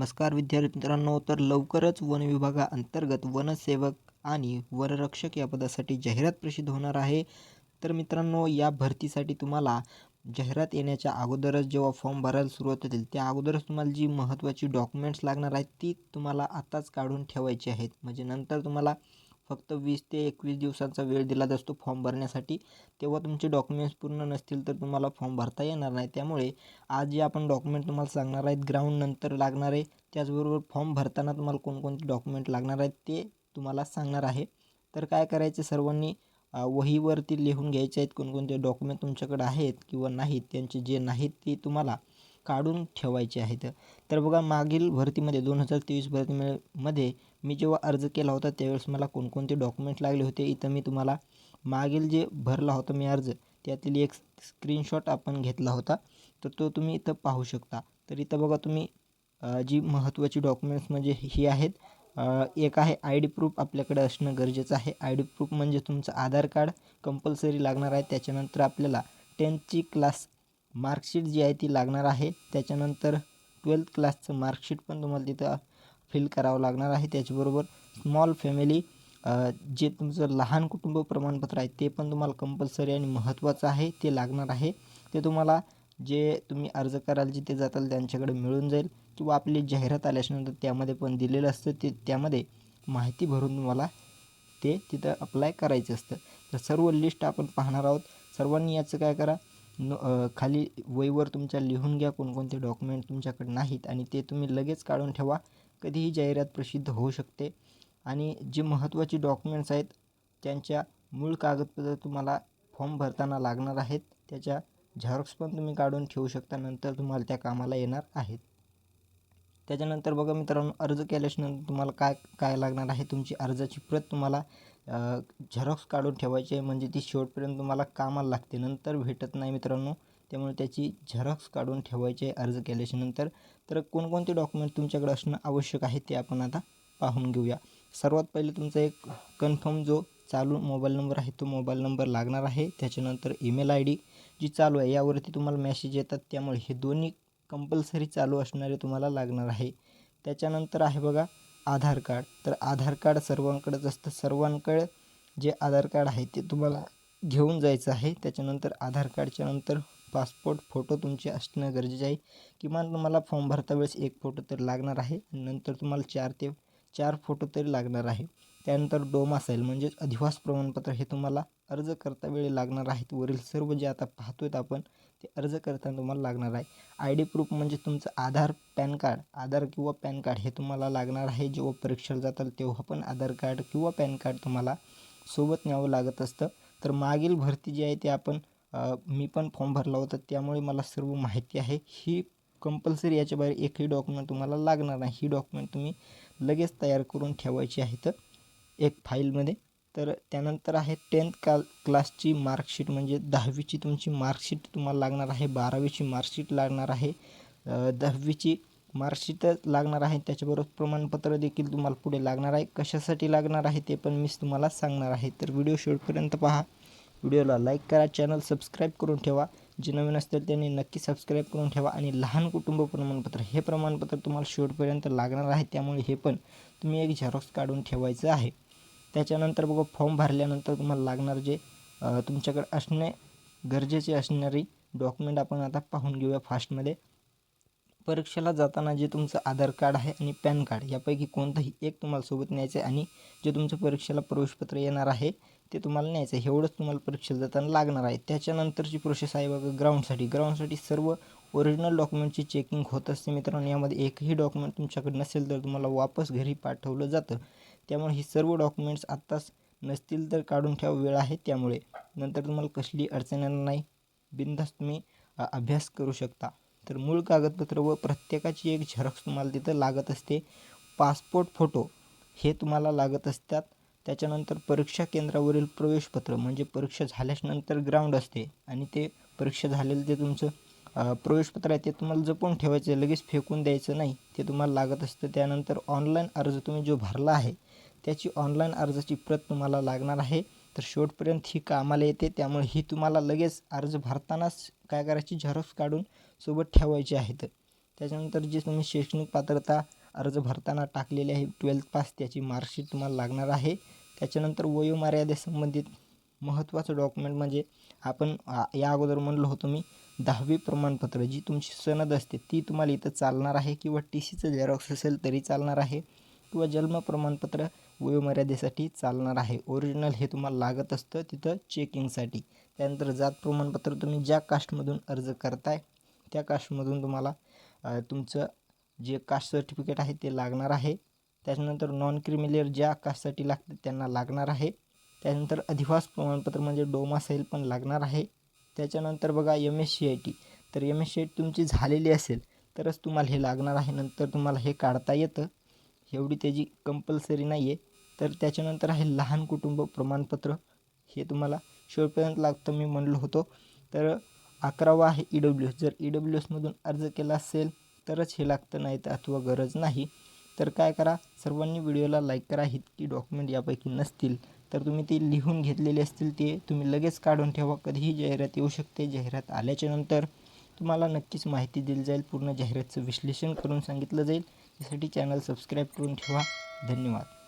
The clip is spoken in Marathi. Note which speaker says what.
Speaker 1: नमस्कार विद्यार्थी मित्रांनो तर लवकरच वन विभागाअंतर्गत वनसेवक आणि वनरक्षक या पदासाठी जाहिरात प्रसिद्ध होणार आहे. तर मित्रांनो या भरतीसाठी तुम्हाला जाहिरात येण्याच्या अगोदरच जेव्हा फॉर्म भरायला सुरुवात होतील त्या अगोदरच तुम्हाला जी महत्त्वाची डॉक्युमेंट्स लागणार आहेत ती तुम्हाला आताच काढून ठेवायची आहेत. म्हणजे नंतर तुम्हाला फक्त वीस ते एकवीस दिवसांचा वेळ दिला असतो फॉर्म भरण्यासाठी. तेव्हा तुमचे डॉक्युमेंट्स पूर्ण नसतील तर तुम्हाला फॉर्म भरता येणार नाही. त्यामुळे आज जे आपण डॉक्युमेंट तुम्हाला सांगणार आहेत ग्राउंडनंतर लागणार आहे त्याचबरोबर फॉर्म भरताना तुम्हाला कोणकोणते डॉक्युमेंट लागणार आहेत ते तुम्हाला सांगणार आहे. तर काय करायचं सर्वांनी? वहीवरती लिहून घ्यायचे आहेत कोणकोणते डॉक्युमेंट तुमच्याकडे आहेत किंवा नाहीत त्यांचे जे नाहीत ते तुम्हाला काढून ठेवायचे आहेत. तर बघा मागील भरतीमध्ये दोन हजार तेवीस भरतीमध्ये मी जेव्हा अर्ज केला होता त्यावेळेस मला कोणकोणते डॉक्युमेंट लागले होते इथं मी तुम्हाला मागील जे भरला होता मी अर्ज त्यातील एक स्क्रीनशॉट आपण घेतला होता. तर तो तुम्ही इथं पाहू शकता. तर इथं बघा तुम्ही जी महत्त्वाची डॉक्युमेंट्स म्हणजे ही आहेत एक आहे आय डी प्रूफ आपल्याकडे असणं गरजेचं आहे. आय डी प्रूफ म्हणजे तुमचं आधार कार्ड कंपल्सरी लागणार आहे. त्याच्यानंतर आपल्याला टेन्थची क्लास मार्कशीट जी आहे ती लागणार आहे. त्याच्यानंतर ट्वेल्थ क्लासचं मार्कशीट पण तुम्हाला तिथं फिल करावं लागणार आहे. त्याचबरोबर स्मॉल फॅमिली जे तुमचं लहान कुटुंब प्रमाणपत्र आहे ते पण तुम्हाला कंपल्सरी आणि महत्त्वाचं आहे ते लागणार आहे. ते तुम्हाला जे तुम्ही अर्ज कराल जिथे जाताल त्यांच्याकडे मिळून जाईल किंवा आपली जाहिरात आल्याच्यानंतर त्यामध्ये पण दिलेलं असतं ते त्यामध्ये माहिती भरून तुम्हाला ते तिथं अप्लाय करायचं असतं. तर सर्व लिस्ट आपण पाहणार आहोत. सर्वांनी याचं काय करा न खाली वहीवर तुमच्या लिहून घ्या कोणकोणते डॉक्युमेंट तुमच्याकडे नाहीत आणि ते तुम्ही लगेच काढून ठेवा. कधीही जाहिरात प्रसिद्ध होऊ शकते. आणि जे महत्त्वाचे डॉक्युमेंट्स आहेत त्यांच्या मूळ कागदपत्र तुम्हाला फॉर्म भरताना लागणार आहेत. त्याच्या झेरॉक्स पण तुम्ही काढून ठेवू शकता नंतर तुम्हाला त्या कामाला येणार आहेत. त्याच्यानंतर बघा मित्रांनो अर्ज केल्याच्यानंतर तुम्हाला काय काय लागणार आहे? तुमची अर्जाची प्रत तुम्हाला झेरॉक्स काढून ठेवायची आहे म्हणजे ती शेवटपर्यंत तुम्हाला कामाला लागते. नंतर भेटत नाही मित्रांनो. त्यामुळे त्याची झेरॉक्स काढून ठेवायची आहे अर्ज केल्याच्यानंतर. तर कोणकोणते डॉक्युमेंट तुमच्याकडे असणं आवश्यक आहे ते आपण आता पाहून घेऊया. सर्वात पहिले तुमचा एक कन्फर्म जो चालू मोबाईल नंबर आहे तो मोबाईल नंबर लागणार आहे. त्याच्यानंतर ईमेल आय डी जी चालू आहे यावरती तुम्हाला मेसेज येतात. त्यामुळे हे दोन्ही कंपल्सरी चालू असणारे तुम्हाला लागणार आहे. त्याच्यानंतर आहे बघा आधार कार्ड. तर आधार कार्ड सर्वांकडेच असतं. सर्वांकडे जे आधार कार्ड आहे ते तुम्हाला घेऊन जायचं आहे. त्याच्यानंतर आधार कार्डच्या नंतर पासपोर्ट फोटो तुमचे असणं गरजेचे आहे. किमान तुम्हाला फॉर्म भरता वेळेस एक फोटो तर लागणार आहे. नंतर तुम्हाला चार ते चार फोटो तरी लागणार आहे. त्यानंतर डोमासाईल म्हणजेच अधिवास प्रमाणपत्र हे तुम्हाला अर्ज करता वेळी लागणार आहेत. वरील सर्व जे आता पाहतो आहेत आपण ते अर्ज करताना तुम्हाला लागणार आहे. आय डी प्रूफ म्हणजे तुमचं आधार पॅन कार्ड. आधार किंवा पॅन कार्ड हे तुम्हाला लागणार आहे. जेव्हा परीक्षेला जाताल तेव्हा पण आधार कार्ड किंवा पॅन कार्ड तुम्हाला सोबत न्यावं लागत असतं. तर मागील भरती जी आहे ते आपण मी पण फॉर्म भरला होता. त्यामुळे मला सर्व माहिती आहे. ही कंपल्सरी याच्या बाहेर एकही डॉक्युमेंट तुम्हाला लागणार नाही. ही डॉक्युमेंट तुम्ही लगेच तयार करून ठेवायची आहेत एक फाईलमध्ये तर त्यानंतर आहे टेन्थ का क्लासची मार्कशीट म्हणजे दहावीची तुमची मार्कशीट तुम्हाला लागणार आहे बारावीची मार्कशीट लागणार आहे. दहावीची मार्कशीट लागणार आहे त्याच्याबरोबर प्रमाणपत्र देखील तुम्हाला पुढे लागणार आहे. कशासाठी लागणार आहे ते पण मीच तुम्हाला सांगणार आहे. तर व्हिडिओ शेवटपर्यंत पहा. व्हिडिओला लाईक करा चॅनल सबस्क्राईब करून ठेवा. जे नवीन असतील त्यांनी नक्की सबस्क्राईब करून ठेवा. आणि लहान कुटुंब प्रमाणपत्र हे प्रमाणपत्र तुम्हाला शेवटपर्यंत लागणार आहे. त्यामुळे हे पण तुम्ही एक झेरॉक्स काढून ठेवायचं आहे. त्याच्यानंतर बघा फॉर्म भरल्यानंतर तुम्हाला लागणार जे तुमच्याकडे असणे गरजेचे असणारी डॉक्युमेंट आपण आता पाहून घेऊया फास्टमध्ये परीक्षेला जाताना जे तुमचं आधार कार्ड आहे आणि पॅन कार्ड यापैकी कोणतंही एक तुम्हाला सोबत न्यायचं आहे आणि जे तुमचं परीक्षेला प्रवेशपत्र येणार आहे ते तुम्हाला न्यायचं आहे. एवढंच तुम्हाला परीक्षेला जाताना लागणार आहे. त्याच्यानंतरची प्रोसेस आहे बघा ग्राउंडसाठी ग्राउंडसाठी सर्व ओरिजिनल डॉक्युमेंटची चेकिंग होत असते मित्रांनो. यामध्ये एकही डॉक्युमेंट तुमच्याकडे नसेल तर तुम्हाला वापस घरी पाठवलं जातं. त्यामुळे ही सर्व डॉक्युमेंट्स आत्ताच नसतील तर काढून ठेवा वेळ आहे त्यामुळे. नंतर तुम्हाला कसली अडचण येणार नाही. बिनधास्त तुम्ही अभ्यास करू शकता. तर मूळ कागदपत्र व प्रत्येकाची एक झेरॉक्स तुम्हाला तिथं लागत असते. पासपोर्ट फोटो हे तुम्हाला लागत असतात. त्याच्यानंतर परीक्षा केंद्रावरील प्रवेशपत्र म्हणजे परीक्षा झाल्याच्यानंतर ग्राउंड असते. आणि ते परीक्षा झालेलं जे तुमचं प्रवेशपत्र आहे ते तुम्हाला जपून ठेवायचं लगेच फेकून द्यायचं नाही. ते तुम्हाला लागत असतं. त्यानंतर ऑनलाईन अर्ज तुम्ही जो भरला आहे त्याची ऑनलाईन अर्जाची प्रत तुम्हाला लागणार आहे. तर शेवटपर्यंत ही कामाला येते. त्यामुळे ही तुम्हाला लगेच अर्ज भरतानाच काय करायची? झेरॉक्स काढून सोबत ठेवायची आहेत त्याच्यानंतर जे तुम्ही शैक्षणिक पात्रता अर्ज भरताना टाकलेली आहे ट्वेल्थ पास त्याची मार्कशीट तुम्हाला लागणार आहे. त्याच्यानंतर वयोमर्यादेसंबंधित महत्त्वाचं डॉक्युमेंट म्हणजे आपण या अगोदर म्हणलो होतो मी दहावी प्रमाणपत्र जी तुमची सनद असते ती तुम्हाला इथं चालणार आहे किंवा टी सीचं झेरॉक्स असेल तरी चालणार आहे किंवा जन्म प्रमाणपत्र वयोमर्यादेसाठी चालणार आहे. ओरिजिनल हे तुम्हाला लागत असतं तिथं चेकिंगसाठी त्यानंतर जात प्रमाणपत्र तुम्ही ज्या कास्टमधून अर्ज करताय त्या कास्टमधून तुम्हाला तुमचं जे कास्ट सर्टिफिकेट आहे ते लागणार आहे. त्याच्यानंतर नॉन क्रिमिलेअर ज्या कास्टसाठी लागतं त्यांना लागणार आहे. त्यानंतर अधिवास प्रमाणपत्र म्हणजे डोमा सेल पण लागणार आहे. त्याच्यानंतर बघा M S C I T तर M S C I T तुमची झालेली असेल तरच तुम्हाला हे लागणार आहे. नंतर तुम्हाला हे काढता येतं. एवढी त्याची कंपल्सरी नाही आहे तर त्याच्यानंतर आहे लहान कुटुंब प्रमाणपत्र. हे तुम्हाला शेवटपर्यंत लागतं मी म्हणलो होतो. तर अकरावा आहे ई डब्ल्यू एस जर ई डब्ल्यू एसमधून अर्ज केला असेल तरच हे लागतं नाही तर अथवा गरज नाही. तर काय करा सर्वांनी व्हिडिओला लाईक करा. इतकी डॉक्युमेंट यापैकी नसतील तर तुम्ही ती लिहून घेतलेली असतील ते तुम्ही लगेच काढून ठेवा. कधीही जाहिरात येऊ शकते. जाहिरात आल्याच्यानंतर तुम्हाला नक्कीच माहिती दिली जाईल. पूर्ण जाहिरातचं विश्लेषण करून सांगितलं जाईल. त्यासाठी चॅनल सबस्क्राईब करून ठेवा. धन्यवाद.